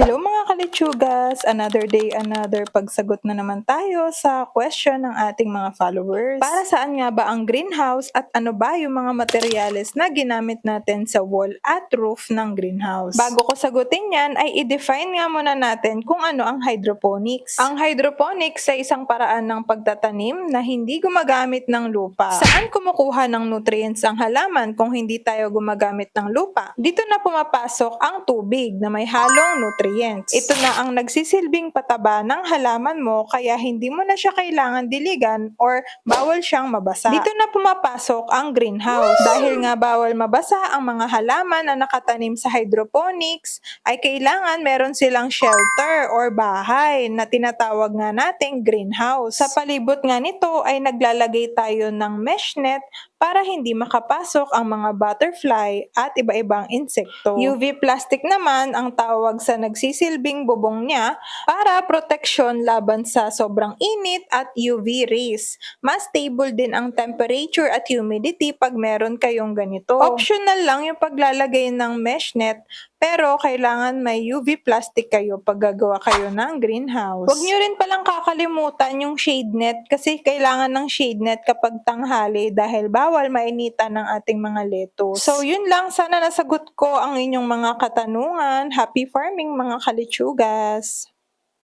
Hello mga kalitsugas! Another day, another pagsagot na naman tayo sa question ng ating mga followers. Para saan nga ba ang greenhouse at ano ba yung mga materyales na ginamit natin sa wall at roof ng greenhouse? Bago ko sagutin yan, ay i-define nga muna natin kung ano ang hydroponics. Ang hydroponics ay isang paraan ng pagtatanim na hindi gumagamit ng lupa. Saan kumukuha ng nutrients ang halaman kung hindi tayo gumagamit ng lupa? Dito na pumapasok ang tubig na may halong nutrients. Ito na ang nagsisilbing pataba ng halaman mo kaya hindi mo na siya kailangan diligan or bawal siyang mabasa. Dito na pumapasok ang greenhouse. Dahil nga bawal mabasa ang mga halaman na nakatanim sa hydroponics, ay kailangan meron silang shelter or bahay na tinatawag nga nating greenhouse. Sa palibot nga nito ay naglalagay tayo ng mesh net para hindi makapasok ang mga butterfly at iba-ibang insekto. UV plastic naman ang tawag sa nagsisilbing bubong niya para proteksyon laban sa sobrang init at UV rays. Mas stable din ang temperature at humidity pag meron kayong ganito. Optional lang yung paglalagay ng mesh net pero kailangan may UV plastic kayo pag gagawa kayo ng greenhouse. Huwag nyo rin palang kakalimutan yung shade net kasi kailangan ng shade net kapag tanghali dahil bawal mainitan ng ating mga lettuce. So yun lang, sana nasagot ko ang inyong mga katanungan. Happy farming mga kalitsugas!